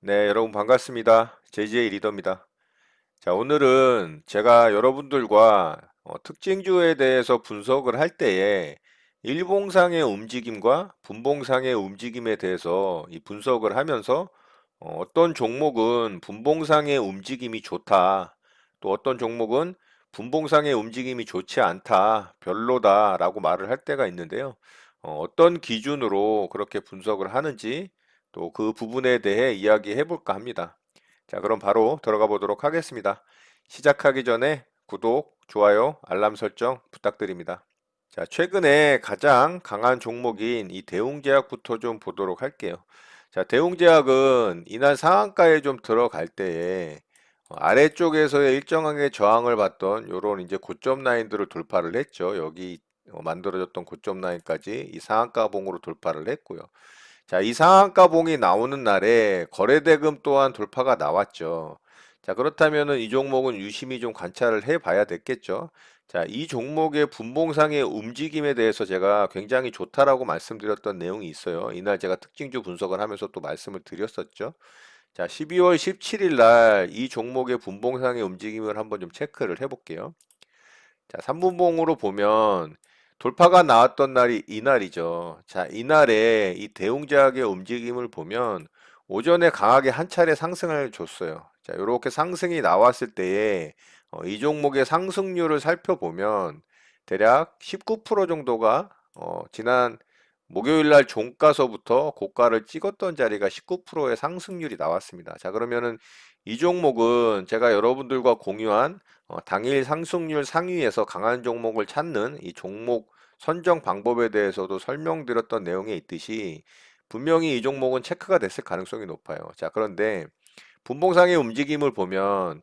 네, 여러분 반갑습니다. JJ 리더입니다. 자, 오늘은 제가 여러분들과 어, 특징주에 대해서 분석을 할 때에 일봉상의 움직임과 분봉상의 움직임에 대해서 이 분석을 하면서 어, 어떤 종목은 분봉상의 움직임이 좋다. 또 어떤 종목은 분봉상의 움직임이 좋지 않다. 별로다라고 말을 할 때가 있는데요. 어, 어떤 기준으로 그렇게 분석을 하는지 또 그 부분에 대해 이야기해 볼까 합니다. 자, 그럼 바로 들어가 보도록 하겠습니다. 시작하기 전에 구독, 좋아요, 알람 설정 부탁드립니다. 자, 최근에 가장 강한 종목인 이 대웅제약부터 좀 보도록 할게요. 자, 대웅제약은 이날 상한가에 좀 들어갈 때에 어, 아래쪽에서의 일정하게 저항을 받던 요런 이제 고점 라인들을 돌파를 했죠. 여기 어, 만들어졌던 고점 라인까지 이 상한가 봉으로 돌파를 했고요. 자, 이 상한가 봉이 나오는 날에 거래대금 또한 돌파가 나왔죠. 자, 그렇다면은 이 종목은 유심히 좀 관찰을 해 봐야 됐겠죠. 자, 이 종목의 분봉상의 움직임에 대해서 제가 굉장히 좋다라고 말씀드렸던 내용이 있어요. 이날 제가 특징주 분석을 하면서 또 말씀을 드렸었죠. 자, 12월 17일 날 이 종목의 분봉상의 움직임을 한번 좀 체크를 해 볼게요. 자, 3분봉으로 보면 돌파가 나왔던 날이 이날이죠. 자, 이날에 이 대웅제약의 움직임을 보면 오전에 강하게 한 차례 상승을 줬어요. 자, 이렇게 상승이 나왔을 때에 어, 이 종목의 상승률을 살펴보면 대략 19% 정도가 어, 지난 목요일 날 종가서부터 고가를 찍었던 자리가 19%의 상승률이 나왔습니다. 자, 그러면은 이 종목은 제가 여러분들과 공유한 어, 당일 상승률 상위에서 강한 종목을 찾는 이 종목 선정 방법에 대해서도 설명드렸던 내용에 있듯이 분명히 이 종목은 체크가 됐을 가능성이 높아요. 자, 그런데 분봉상의 움직임을 보면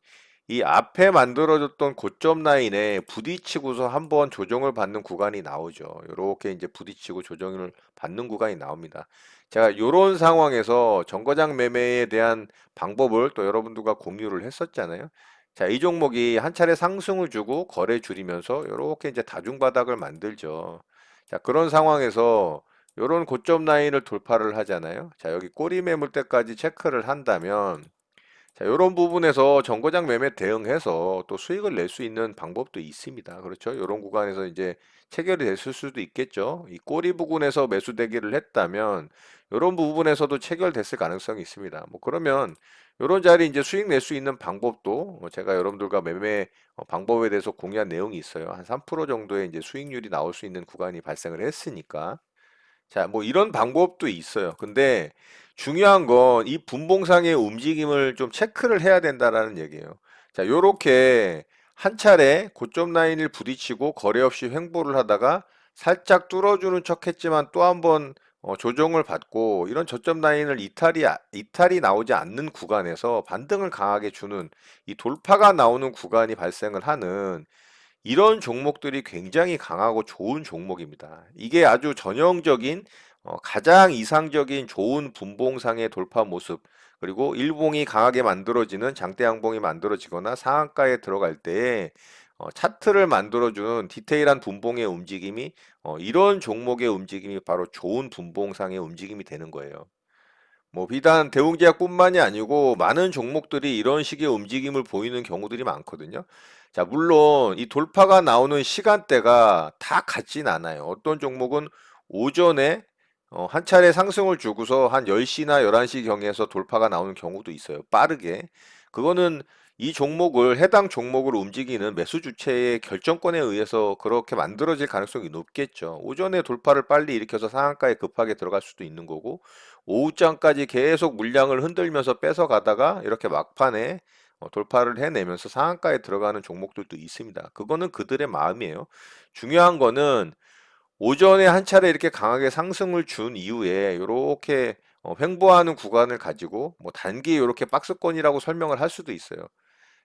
이 앞에 만들어졌던 고점 라인에 부딪히고서 한번 조정을 받는 구간이 나오죠. 이렇게 이제 부딪히고 조정을 받는 구간이 나옵니다. 제가 이런 상황에서 정거장 매매에 대한 방법을 또 여러분들과 공유를 했었잖아요. 자, 이 종목이 한 차례 상승을 주고 거래 줄이면서 이렇게 이제 다중 바닥을 만들죠. 자, 그런 상황에서 이런 고점 라인을 돌파를 하잖아요. 자, 여기 꼬리 매물대까지 체크를 한다면 자, 이런 부분에서 정거장 매매 대응해서 또 수익을 낼 수 있는 방법도 있습니다. 그렇죠? 이런 구간에서 이제 체결이 됐을 수도 있겠죠. 이 꼬리 부분에서 매수 대기를 했다면 이런 부분에서도 체결됐을 가능성이 있습니다. 뭐 그러면 이런 자리 이제 수익 낼 수 있는 방법도 뭐 제가 여러분들과 매매 어, 방법에 대해서 공유한 내용이 있어요. 한 3% 정도의 이제 수익률이 나올 수 있는 구간이 발생을 했으니까. 자, 뭐 이런 방법도 있어요. 근데 중요한 건 이 분봉상의 움직임을 좀 체크를 해야 된다라는 얘기예요. 자, 요렇게 한 차례 고점 라인을 부딪히고 거래 없이 횡보를 하다가 살짝 뚫어주는 척 했지만 또 한 번 어, 조정을 받고 이런 저점 라인을 이탈이, 아- 이탈이 나오지 않는 구간에서 반등을 강하게 주는 이 돌파가 나오는 구간이 발생을 하는 이런 종목들이 굉장히 강하고 좋은 종목입니다. 이게 아주 전형적인 어, 가장 이상적인 좋은 분봉상의 돌파 모습 그리고 일봉이 강하게 만들어지는 장대 양봉이 만들어지거나 상한가에 들어갈 때에 어, 차트를 만들어주는 디테일한 분봉의 움직임이 어, 이런 종목의 움직임이 바로 좋은 분봉상의 움직임이 되는 거예요. 뭐 비단 대웅제약뿐만이 아니고 많은 종목들이 이런 식의 움직임을 보이는 경우들이 많거든요. 자, 물론 이 돌파가 나오는 시간대가 다 같진 않아요. 어떤 종목은 오전에 어, 한 차례 상승을 주고서 한 10시나 11시 경에서 돌파가 나오는 경우도 있어요. 빠르게. 그거는 이 종목을 해당 종목을 움직이는 매수 주체의 결정권에 의해서 그렇게 만들어질 가능성이 높겠죠. 오전에 돌파를 빨리 일으켜서 상한가에 급하게 들어갈 수도 있는 거고 오후장까지 계속 물량을 흔들면서 뺏어 가다가 이렇게 막판에 어, 돌파를 해내면서 상한가에 들어가는 종목들도 있습니다. 그거는 그들의 마음이에요. 중요한 거는 오전에 한 차례 이렇게 강하게 상승을 준 이후에 이렇게 어, 횡보하는 구간을 가지고 뭐 단기 이렇게 박스권이라고 설명을 할 수도 있어요.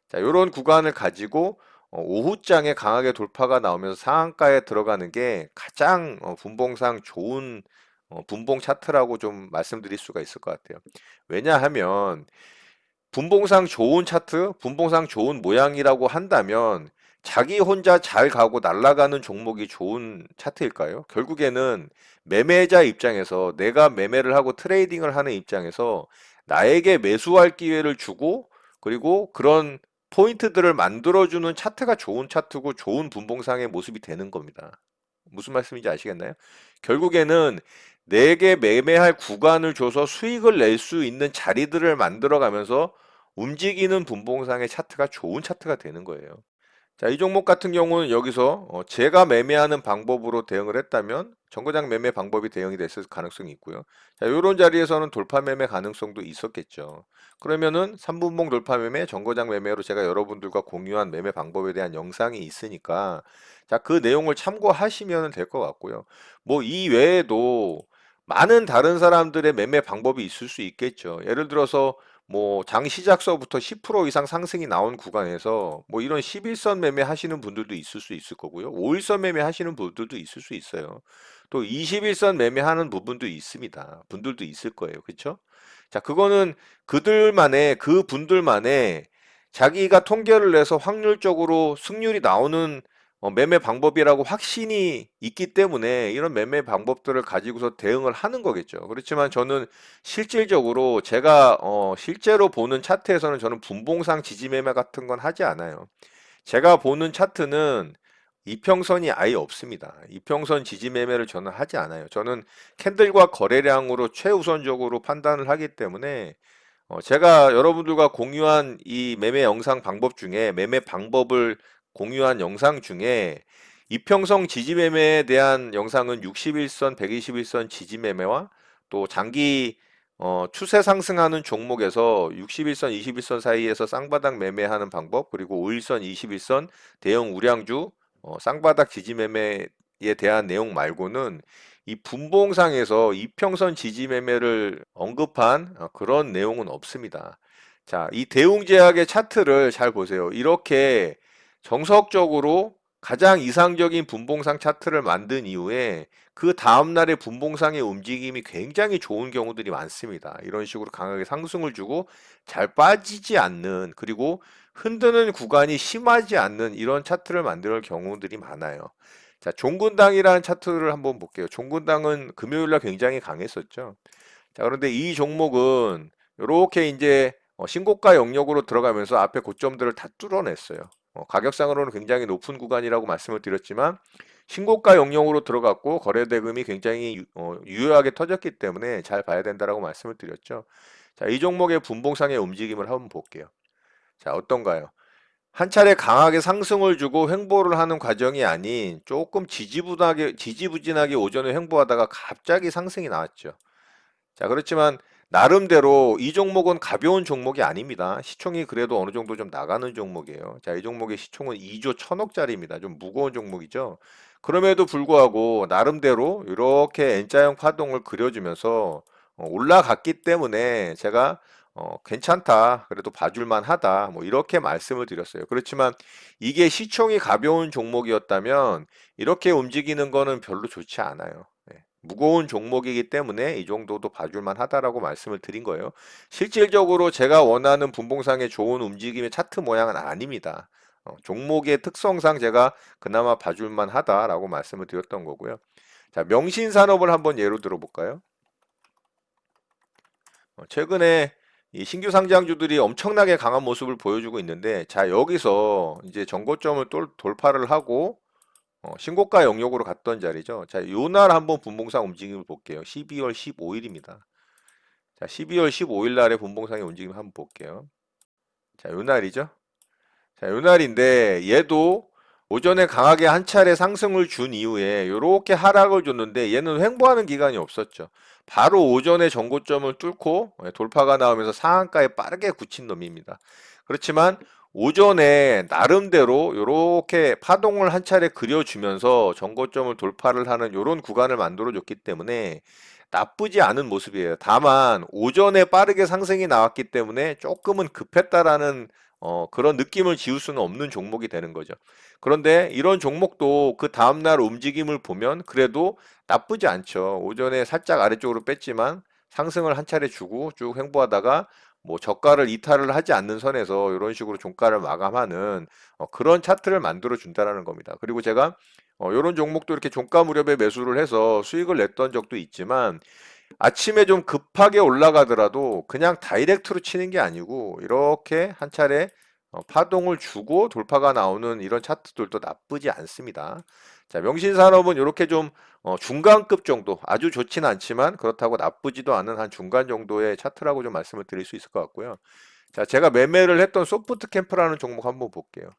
자, 이런 구간을 가지고 어, 오후장에 강하게 돌파가 나오면서 상한가에 들어가는 게 가장 어, 분봉상 좋은 어, 분봉 차트라고 좀 말씀드릴 수가 있을 것 같아요. 왜냐하면 분봉상 좋은 차트, 분봉상 좋은 모양이라고 한다면 자기 혼자 잘 가고 날아가는 종목이 좋은 차트일까요? 결국에는 매매자 입장에서 내가 매매를 하고 트레이딩을 하는 입장에서 나에게 매수할 기회를 주고 그리고 그런 포인트들을 만들어주는 차트가 좋은 차트고 좋은 분봉상의 모습이 되는 겁니다. 무슨 말씀인지 아시겠나요? 결국에는 내게 매매할 구간을 줘서 수익을 낼 수 있는 자리들을 만들어 가면서 움직이는 분봉상의 차트가 좋은 차트가 되는 거예요. 자, 이 종목 같은 경우는 여기서 어, 제가 매매하는 방법으로 대응을 했다면 정거장 매매 방법이 대응이 됐을 가능성이 있고요. 자, 이런 자리에서는 돌파 매매 가능성도 있었겠죠. 그러면은 3분봉 돌파 매매, 정거장 매매로 제가 여러분들과 공유한 매매 방법에 대한 영상이 있으니까 자, 그 내용을 참고하시면 될 것 같고요. 뭐 이 외에도 많은 다른 사람들의 매매 방법이 있을 수 있겠죠. 예를 들어서 뭐 장 시작서부터 10% 이상 상승이 나온 구간에서 뭐 이런 11선 매매 하시는 분들도 있을 수 있을 거고요. 5일선 매매 하시는 분들도 있을 수 있어요. 또 21선 매매하는 부분도 있습니다. 분들도 있을 거예요. 그렇죠? 자, 그거는 그들만의 그 분들만의 자기가 통계를 내서 확률적으로 승률이 나오는 어, 매매 방법이라고 확신이 있기 때문에 이런 매매 방법들을 가지고서 대응을 하는 거겠죠. 그렇지만 저는 실질적으로 제가 어, 실제로 보는 차트에서는 저는 분봉상 지지 매매 같은 건 하지 않아요. 제가 보는 차트는 이평선이 아예 없습니다. 이평선 지지 매매를 저는 하지 않아요. 저는 캔들과 거래량으로 최우선적으로 판단을 하기 때문에 어, 제가 여러분들과 공유한 이 매매 영상 방법 중에 매매 방법을 공유한 영상 중에 이평성 지지매매에 대한 영상은 61선, 121선 지지매매와 또 장기 어, 추세 상승하는 종목에서 61선, 21선 사이에서 쌍바닥 매매하는 방법 그리고 5일선, 21선 대형 우량주 어, 쌍바닥 지지매매에 대한 내용 말고는 이 분봉상에서 이평선 지지매매를 언급한 어, 그런 내용은 없습니다. 자, 이 대웅제약의 차트를 잘 보세요. 이렇게 정석적으로 가장 이상적인 분봉상 차트를 만든 이후에 그 다음날의 분봉상의 움직임이 굉장히 좋은 경우들이 많습니다. 이런 식으로 강하게 상승을 주고 잘 빠지지 않는 그리고 흔드는 구간이 심하지 않는 이런 차트를 만들 경우들이 많아요. 자, 종군당이라는 차트를 한번 볼게요. 종군당은 금요일날 굉장히 강했었죠. 자, 그런데 이 종목은 이렇게 이제 어, 신고가 영역으로 들어가면서 앞에 고점들을 다 뚫어냈어요. 어, 가격상으로는 굉장히 높은 구간이라고 말씀을 드렸지만 신고가 영역으로 들어갔고 거래 대금이 굉장히 유, 어, 유효하게 터졌기 때문에 잘 봐야 된다라고 말씀을 드렸죠. 자, 이 종목의 분봉상의 움직임을 한번 볼게요. 자, 어떤가요? 한 차례 강하게 상승을 주고 횡보를 하는 과정이 아닌 조금 지지부진하게, 지지부진하게 오전에 횡보하다가 갑자기 상승이 나왔죠. 자, 그렇지만 나름대로 이 종목은 가벼운 종목이 아닙니다. 시총이 그래도 어느 정도 좀 나가는 종목이에요. 자, 이 종목의 시총은 2조 1000억짜리입니다. 좀 무거운 종목이죠. 그럼에도 불구하고 나름대로 이렇게 N자형 파동을 그려주면서 어, 올라갔기 때문에 제가 어, 괜찮다. 그래도 봐줄만 하다. 뭐 이렇게 말씀을 드렸어요. 그렇지만 이게 시총이 가벼운 종목이었다면 이렇게 움직이는 거는 별로 좋지 않아요. 무거운 종목이기 때문에 이 정도도 봐줄만 하다라고 말씀을 드린 거예요. 실질적으로 제가 원하는 분봉상의 좋은 움직임의 차트 모양은 아닙니다. 어, 종목의 특성상 제가 그나마 봐줄만 하다라고 말씀을 드렸던 거고요. 자, 명신산업을 한번 예로 들어볼까요? 어, 최근에 이 신규 상장주들이 엄청나게 강한 모습을 보여주고 있는데, 자, 여기서 이제 정고점을 돌파를 하고 어, 신고가 영역으로 갔던 자리죠. 자, 요 날 한번 분봉상 움직임을 볼게요. 12월 15일입니다. 자, 12월 15일 날의 분봉상의 움직임 한번 볼게요. 자, 요 날이죠. 자, 요 날인데 얘도 오전에 강하게 한 차례 상승을 준 이후에 이렇게 하락을 줬는데 얘는 횡보하는 기간이 없었죠. 바로 오전에 전고점을 뚫고 돌파가 나오면서 상한가에 빠르게 굳힌 놈입니다. 그렇지만 오전에 나름대로 이렇게 파동을 한 차례 그려주면서 정고점을 돌파를 하는 이런 구간을 만들어 줬기 때문에 나쁘지 않은 모습이에요. 다만 오전에 빠르게 상승이 나왔기 때문에 조금은 급했다라는 어, 그런 느낌을 지울 수는 없는 종목이 되는 거죠. 그런데 이런 종목도 그 다음날 움직임을 보면 그래도 나쁘지 않죠. 오전에 살짝 아래쪽으로 뺐지만 상승을 한 차례 주고 쭉 횡보하다가 뭐 저가를 이탈을 하지 않는 선에서 이런 식으로 종가를 마감하는 어, 그런 차트를 만들어 준다라는 겁니다. 그리고 제가 어, 이런 종목도 이렇게 종가 무렵에 매수를 해서 수익을 냈던 적도 있지만 아침에 좀 급하게 올라가더라도 그냥 다이렉트로 치는 게 아니고 이렇게 한 차례 어, 파동을 주고 돌파가 나오는 이런 차트들도 나쁘지 않습니다. 자, 명신산업은 이렇게 좀 어, 중간급 정도, 아주 좋지는 않지만 그렇다고 나쁘지도 않은 한 중간 정도의 차트라고 좀 말씀을 드릴 수 있을 것 같고요. 자, 제가 매매를 했던 소프트 캠프라는 종목 한번 볼게요.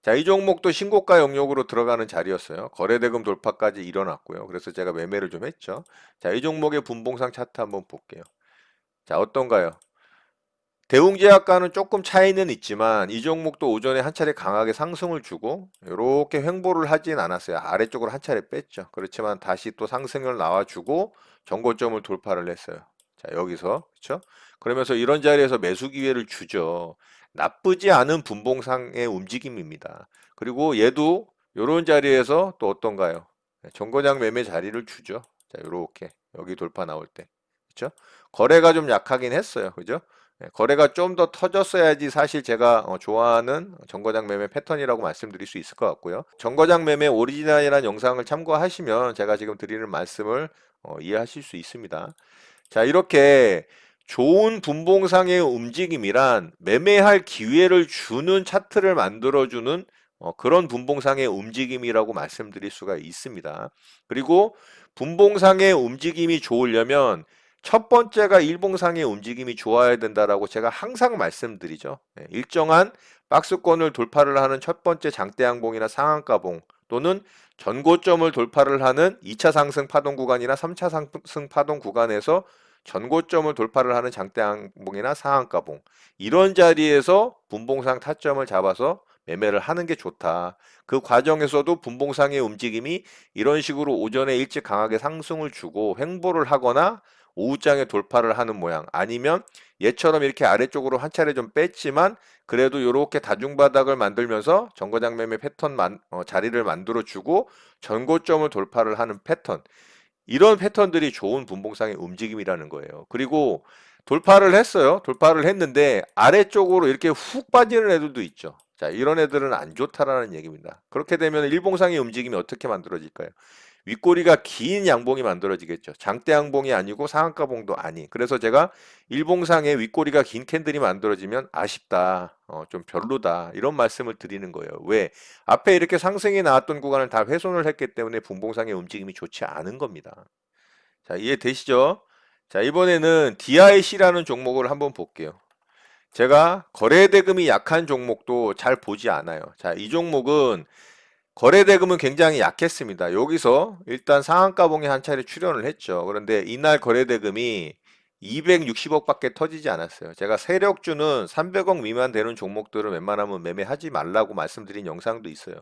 자, 이 종목도 신고가 영역으로 들어가는 자리였어요. 거래대금 돌파까지 일어났고요. 그래서 제가 매매를 좀 했죠. 자, 이 종목의 분봉상 차트 한번 볼게요. 자, 어떤가요? 대웅제약과는 조금 차이는 있지만 이 종목도 오전에 한 차례 강하게 상승을 주고 이렇게 횡보를 하진 않았어요. 아래쪽으로 한 차례 뺐죠. 그렇지만 다시 또 상승을 나와주고 정고점을 돌파를 했어요. 자, 여기서 그렇죠? 그러면서 이런 자리에서 매수 기회를 주죠. 나쁘지 않은 분봉상의 움직임입니다. 그리고 얘도 이런 자리에서 또 어떤가요? 정거장 매매 자리를 주죠. 자, 이렇게 여기 돌파 나올 때. 그렇죠? 거래가 좀 약하긴 했어요. 그죠? 네, 거래가 좀 더 터졌어야지 사실 제가 어, 좋아하는 정거장 매매 패턴이라고 말씀드릴 수 있을 것 같고요. 정거장 매매 오리지널이라는 영상을 참고하시면 제가 지금 드리는 말씀을 어, 이해하실 수 있습니다. 자, 이렇게 좋은 분봉상의 움직임이란 매매할 기회를 주는 차트를 만들어주는 어, 그런 분봉상의 움직임이라고 말씀드릴 수가 있습니다. 그리고 분봉상의 움직임이 좋으려면 첫 번째가 일봉상의 움직임이 좋아야 된다라고 제가 항상 말씀드리죠. 네, 일정한 박스권을 돌파를 하는 첫 번째 장대항봉이나 상한가봉 또는 전고점을 돌파를 하는 2차 상승 파동 구간이나 3차 상승 파동 구간에서 전고점을 돌파를 하는 장대항봉이나 상한가봉 이런 자리에서 분봉상 타점을 잡아서 매매를 하는 게 좋다. 그 과정에서도 분봉상의 움직임이 이런 식으로 오전에 일찍 강하게 상승을 주고 횡보를 하거나 오후장에 돌파를 하는 모양 아니면 얘처럼 이렇게 아래쪽으로 한 차례 좀 뺐지만 그래도 이렇게 다중바닥을 만들면서 정거장 매매 패턴 만, 어, 자리를 만들어 주고 전고점을 돌파를 하는 패턴 이런 패턴들이 좋은 분봉상의 움직임이라는 거예요. 그리고 돌파를 했어요. 돌파를 했는데 아래쪽으로 이렇게 훅 빠지는 애들도 있죠. 자, 이런 애들은 안 좋다라는 얘기입니다. 그렇게 되면 일봉상의 움직임이 어떻게 만들어질까요? 윗꼬리가 긴 양봉이 만들어지겠죠. 장대 양봉이 아니고 상한가봉도 아니. 그래서 제가 일봉상에 윗꼬리가 긴 캔들이 만들어지면 아쉽다. 어, 좀 별로다. 이런 말씀을 드리는 거예요. 왜? 앞에 이렇게 상승이 나왔던 구간을 다 훼손을 했기 때문에 분봉상의 움직임이 좋지 않은 겁니다. 자, 이해되시죠? 자, 이번에는 DIC라는 종목을 한번 볼게요. 제가 거래대금이 약한 종목도 잘 보지 않아요. 자, 이 종목은 거래대금은 굉장히 약했습니다. 여기서 일단 상한가봉에 한 차례 출연을 했죠. 그런데 이날 거래대금이 260억밖에 터지지 않았어요. 제가 세력주는 300억 미만 되는 종목들은 웬만하면 매매하지 말라고 말씀드린 영상도 있어요.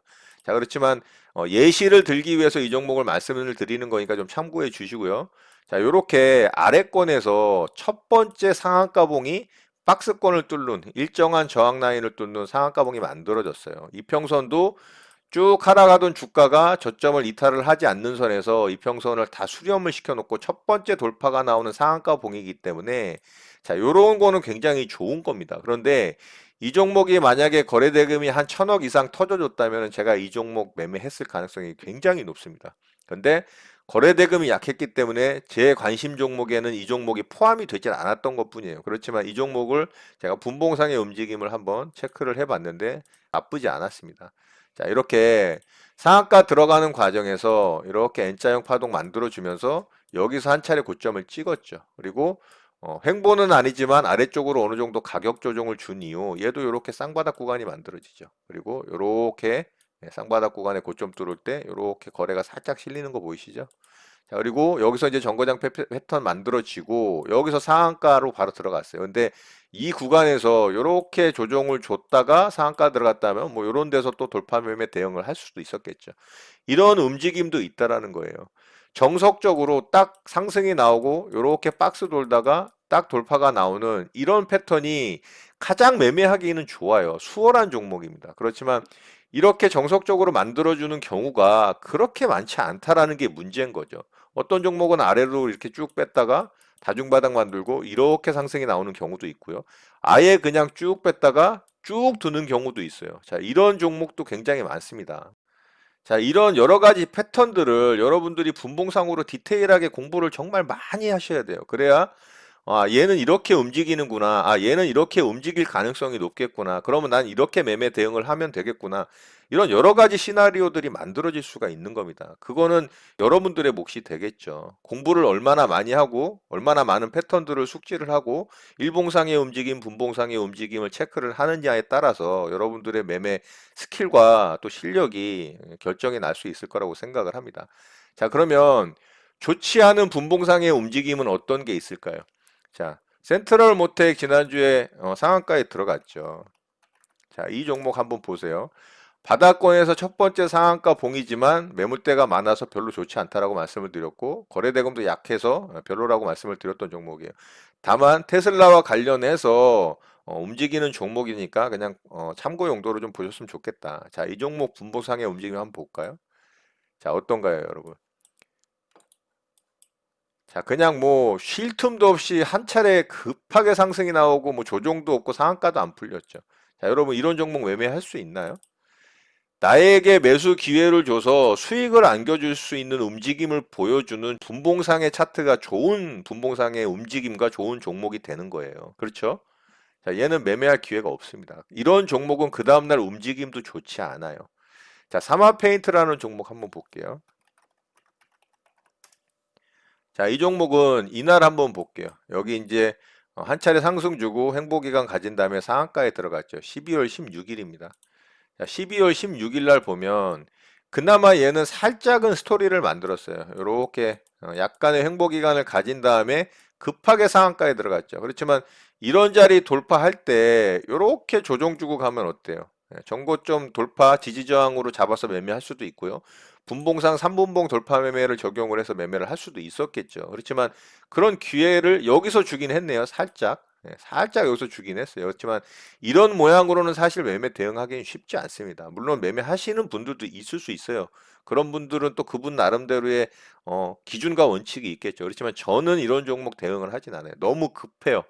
자, 그렇지만 어, 예시를 들기 위해서 이 종목을 말씀을 드리는 거니까 좀 참고해 주시고요. 자, 이렇게 아래권에서 첫 번째 상한가봉이 박스권을 뚫는 일정한 저항 라인을 뚫는 상한가봉이 만들어졌어요. 이평선도 쭉 하락하던 주가가 저점을 이탈을 하지 않는 선에서 이평선을 다 수렴을 시켜놓고 첫 번째 돌파가 나오는 상한가 봉이기 때문에 자 요런 거는 굉장히 좋은 겁니다. 그런데 이 종목이 만약에 거래 대금이 한 천억 이상 터져줬다면 제가 이 종목 매매했을 가능성이 굉장히 높습니다. 근데 거래 대금이 약했기 때문에 제 관심 종목에는 이 종목이 포함이 되질 않았던 것 뿐이에요. 그렇지만 이 종목을 제가 분봉상의 움직임을 한번 체크를 해봤는데 나쁘지 않았습니다. 자, 이렇게 상한가 들어가는 과정에서 이렇게 N자형 파동 만들어주면서 여기서 한 차례 고점을 찍었죠. 그리고 어, 횡보는 아니지만 아래쪽으로 어느 정도 가격 조정을 준 이후 얘도 이렇게 쌍바닥 구간이 만들어지죠. 그리고 이렇게 네, 쌍바닥 구간에 고점 뚫을 때 이렇게 거래가 살짝 실리는 거 보이시죠? 자, 그리고 여기서 이제 정거장 패턴 만들어지고 여기서 상한가로 바로 들어갔어요. 근데 이 구간에서 이렇게 조정을 줬다가 상한가 들어갔다면 뭐 이런 데서 또 돌파 매매 대응을 할 수도 있었겠죠. 이런 움직임도 있다라는 거예요. 정석적으로 딱 상승이 나오고 이렇게 박스 돌다가 딱 돌파가 나오는 이런 패턴이 가장 매매하기는 좋아요. 수월한 종목입니다. 그렇지만 이렇게 정석적으로 만들어주는 경우가 그렇게 많지 않다라는 게 문제인 거죠. 어떤 종목은 아래로 이렇게 쭉 뺐다가 다중바닥 만들고 이렇게 상승이 나오는 경우도 있고요. 아예 그냥 쭉 뺐다가 쭉 두는 경우도 있어요. 자, 이런 종목도 굉장히 많습니다. 자, 이런 여러 가지 패턴들을 여러분들이 분봉상으로 디테일하게 공부를 정말 많이 하셔야 돼요. 그래야 아, 얘는 이렇게 움직이는구나. 아, 얘는 이렇게 움직일 가능성이 높겠구나. 그러면 난 이렇게 매매 대응을 하면 되겠구나. 이런 여러 가지 시나리오들이 만들어질 수가 있는 겁니다. 그거는 여러분들의 몫이 되겠죠. 공부를 얼마나 많이 하고, 얼마나 많은 패턴들을 숙지를 하고, 일봉상의 움직임, 분봉상의 움직임을 체크를 하느냐에 따라서 여러분들의 매매 스킬과 또 실력이 결정이 날 수 있을 거라고 생각을 합니다. 자, 그러면 좋지 않은 분봉상의 움직임은 어떤 게 있을까요? 자, 센트럴 모텍 지난주에 어, 상한가에 들어갔죠. 자, 이 종목 한번 보세요. 바닥권에서 첫 번째 상한가 봉이지만 매물대가 많아서 별로 좋지 않다라고 말씀을 드렸고 거래대금도 약해서 별로라고 말씀을 드렸던 종목이에요. 다만 테슬라와 관련해서 어, 움직이는 종목이니까 그냥 어, 참고 용도로 좀 보셨으면 좋겠다. 자, 이 종목 분봉상의 움직임 한번 볼까요? 자, 어떤가요, 여러분? 자, 그냥 뭐 쉴 틈도 없이 한 차례 급하게 상승이 나오고 뭐 조정도 없고 상한가도 안 풀렸죠. 자, 여러분 이런 종목 매매할 수 있나요? 나에게 매수 기회를 줘서 수익을 안겨줄 수 있는 움직임을 보여주는 분봉상의 차트가 좋은 분봉상의 움직임과 좋은 종목이 되는 거예요. 그렇죠? 자, 얘는 매매할 기회가 없습니다. 이런 종목은 그 다음날 움직임도 좋지 않아요. 자, 사마 페인트라는 종목 한번 볼게요. 자, 이 종목은 이날 한번 볼게요. 여기 이제 어, 한 차례 상승 주고 행보기간 가진 다음에 상한가에 들어갔죠. 12월 16일입니다. 자, 12월 16일 날 보면 그나마 얘는 살짝은 스토리를 만들었어요. 이렇게 어, 약간의 행보기간을 가진 다음에 급하게 상한가에 들어갔죠. 그렇지만 이런 자리 돌파할 때 이렇게 조정 주고 가면 어때요? 예, 정고점 돌파 지지저항으로 잡아서 매매할 수도 있고요. 분봉상 3분봉 돌파 매매를 적용을 해서 매매를 할 수도 있었겠죠. 그렇지만 그런 기회를 여기서 주긴 했네요. 살짝. 네, 살짝 여기서 주긴 했어요. 그렇지만 이런 모양으로는 사실 매매 대응하기는 쉽지 않습니다. 물론 매매하시는 분들도 있을 수 있어요. 그런 분들은 또 그분 나름대로의 어, 기준과 원칙이 있겠죠. 그렇지만 저는 이런 종목 대응을 하진 않아요. 너무 급해요.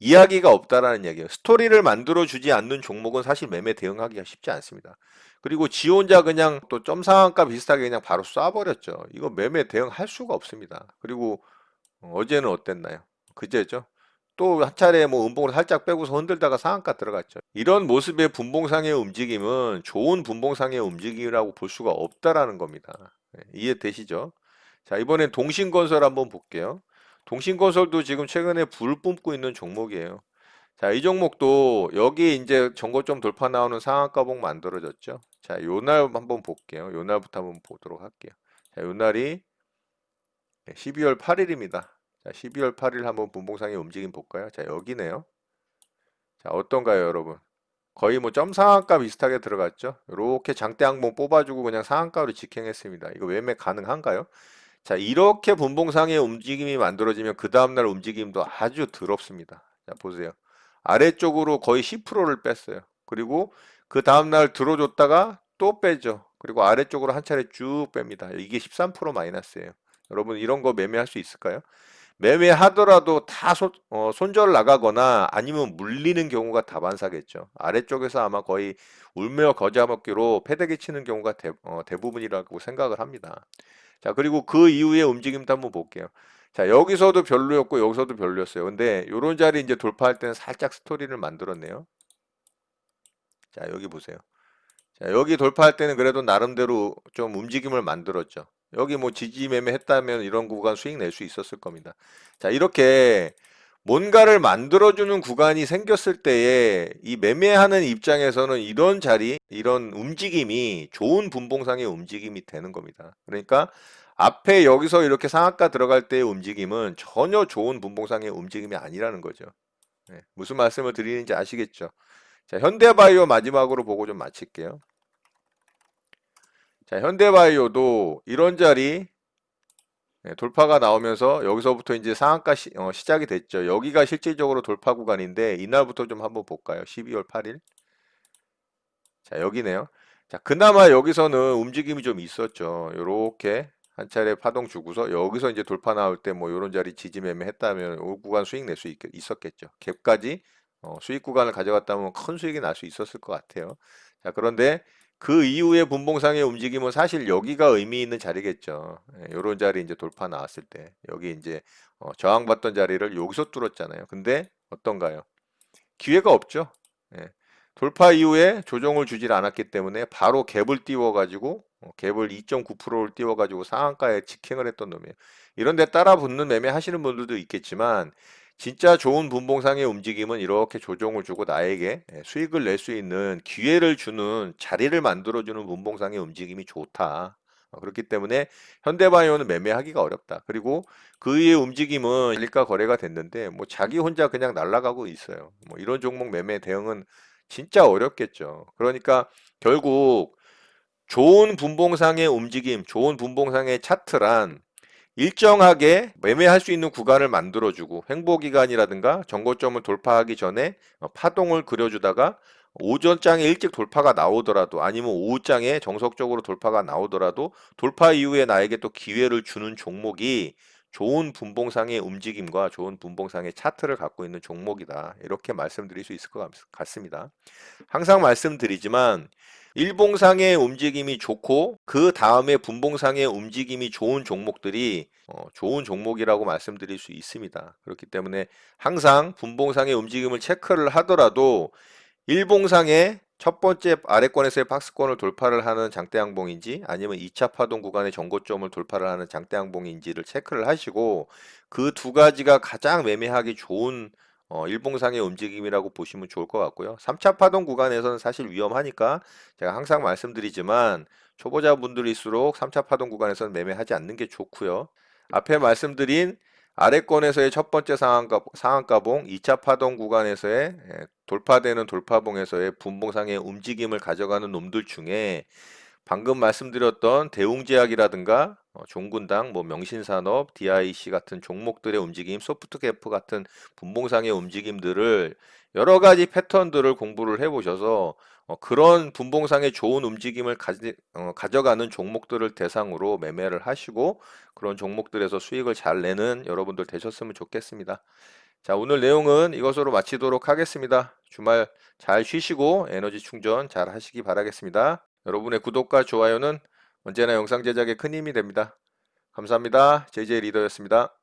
이야기가 없다라는 얘기예요. 스토리를 만들어 주지 않는 종목은 사실 매매 대응하기가 쉽지 않습니다. 그리고 지 혼자 그냥 또 점 상한가 비슷하게 그냥 바로 쏴버렸죠. 이거 매매 대응할 수가 없습니다. 그리고 어제는 어땠나요? 그제죠. 또 한 차례 뭐 음봉을 살짝 빼고서 흔들다가 상한가 들어갔죠. 이런 모습의 분봉상의 움직임은 좋은 분봉상의 움직임이라고 볼 수가 없다라는 겁니다. 네, 이해되시죠? 자, 이번엔 동신건설 한번 볼게요. 동신건설도 지금 최근에 불 뿜고 있는 종목이에요. 자, 이 종목도 여기 이제 전고점 돌파 나오는 상한가봉 만들어졌죠. 자, 요 날 한번 볼게요. 요 날부터 한번 보도록 할게요. 자, 요 날이 12월 8일입니다. 자, 12월 8일 한번 분봉상의 움직임 볼까요? 자, 여기네요. 자, 어떤가요, 여러분? 거의 뭐 점상한가 비슷하게 들어갔죠? 이렇게 장대 항봉 뽑아주고 그냥 상한가로 직행했습니다. 이거 매매 가능한가요? 자, 이렇게 분봉상의 움직임이 만들어지면 그 다음날 움직임도 아주 더럽습니다. 자, 보세요. 아래쪽으로 거의 10%를 뺐어요. 그리고 그 다음날 들어줬다가 또 빼죠. 그리고 아래쪽으로 한 차례 쭉 뺍니다. 이게 13% 마이너스예요. 여러분 이런 거 매매할 수 있을까요? 매매하더라도 다 손, 어, 손절 나가거나 아니면 물리는 경우가 다반사겠죠. 아래쪽에서 아마 거의 울며 거자 먹기로 패대기 치는 경우가 대, 어, 대부분이라고 생각을 합니다. 자, 그리고 그 이후에 움직임도 한번 볼게요. 자, 여기서도 별로였고 여기서도 별로였어요. 근데 이런 자리 이제 돌파할 때는 살짝 스토리를 만들었네요. 자, 여기 보세요. 자, 여기 돌파할 때는 그래도 나름대로 좀 움직임을 만들었죠. 여기 뭐 지지 매매 했다면 이런 구간 수익 낼 수 있었을 겁니다. 자, 이렇게 뭔가를 만들어주는 구간이 생겼을 때에 이 매매하는 입장에서는 이런 자리, 이런 움직임이 좋은 분봉상의 움직임이 되는 겁니다. 그러니까 앞에 여기서 이렇게 상한가 들어갈 때의 움직임은 전혀 좋은 분봉상의 움직임이 아니라는 거죠. 네, 무슨 말씀을 드리는지 아시겠죠? 자, 현대바이오 마지막으로 보고 좀 마칠게요. 자, 현대바이오도 이런 자리 네, 돌파가 나오면서 여기서부터 이제 상한가 시, 어, 시작이 됐죠. 여기가 실질적으로 돌파 구간인데 이날부터 좀 한번 볼까요? 12월 8일. 자, 여기네요. 자, 그나마 여기서는 움직임이 좀 있었죠. 요렇게 한 차례 파동 주고서 여기서 이제 돌파 나올 때뭐 이런 자리 지지 매매 했다면 이 구간 수익 낼 수 있었겠죠. 갭까지 어, 수익 구간을 가져갔다면 큰 수익이 날 수 있었을 것 같아요. 자, 그런데 그 이후에 분봉상의 움직임은 사실 여기가 의미 있는 자리겠죠. 이런 자리 이제 돌파 나왔을 때 여기 이제 어, 저항받던 자리를 여기서 뚫었잖아요. 근데 어떤가요? 기회가 없죠. 예. 돌파 이후에 조정을 주질 않았기 때문에 바로 갭을 띄워가지고 어, 갭을 2.9%를 띄워가지고 상한가에 직행을 했던 놈이에요. 이런 데 따라 붙는 매매 하시는 분들도 있겠지만 진짜 좋은 분봉상의 움직임은 이렇게 조정을 주고 나에게 예, 수익을 낼 수 있는 기회를 주는 자리를 만들어주는 분봉상의 움직임이 좋다. 어, 그렇기 때문에 현대바이오는 매매하기가 어렵다. 그리고 그의 움직임은 일가 거래가 됐는데 뭐 자기 혼자 그냥 날아가고 있어요. 뭐 이런 종목 매매 대응은 진짜 어렵겠죠. 그러니까 결국 좋은 분봉상의 움직임, 좋은 분봉상의 차트란 일정하게 매매할 수 있는 구간을 만들어주고 횡보기간이라든가 정고점을 돌파하기 전에 어, 파동을 그려주다가 오전장에 일찍 돌파가 나오더라도 아니면 오후장에 정석적으로 돌파가 나오더라도 돌파 이후에 나에게 또 기회를 주는 종목이 좋은 분봉상의 움직임과 좋은 분봉상의 차트를 갖고 있는 종목이다. 이렇게 말씀드릴 수 있을 것 같습니다. 항상 말씀드리지만 일봉상의 움직임이 좋고 그 다음에 분봉상의 움직임이 좋은 종목들이 어, 좋은 종목이라고 말씀드릴 수 있습니다. 그렇기 때문에 항상 분봉상의 움직임을 체크를 하더라도 일봉상의 첫 번째 아래권에서의 박스권을 돌파를 하는 장대양봉인지 아니면 2차 파동 구간의 정고점을 돌파를 하는 장대양봉인지를 체크를 하시고 그 두 가지가 가장 매매하기 좋은 어, 일봉상의 움직임이라고 보시면 좋을 것 같고요. 3차 파동 구간에서는 사실 위험하니까 제가 항상 말씀드리지만 초보자분들일수록 3차 파동 구간에서는 매매하지 않는 게 좋고요. 앞에 말씀드린 아래권에서의 첫 번째 상한가, 상한가봉, 2차 파동 구간에서의 예, 돌파되는 돌파봉에서의 분봉상의 움직임을 가져가는 놈들 중에 방금 말씀드렸던 대웅제약이라든가 어, 종군당, 뭐 명신산업, DIC 같은 종목들의 움직임, 소프트캐프 같은 분봉상의 움직임들을 여러 가지 패턴들을 공부를 해보셔서 어, 그런 분봉상의 좋은 움직임을 가지, 어, 가져가는 종목들을 대상으로 매매를 하시고 그런 종목들에서 수익을 잘 내는 여러분들 되셨으면 좋겠습니다. 자, 오늘 내용은 이것으로 마치도록 하겠습니다. 주말 잘 쉬시고 에너지 충전 잘 하시기 바라겠습니다. 여러분의 구독과 좋아요는 언제나 영상 제작에 큰 힘이 됩니다. 감사합니다. JJ 리더였습니다.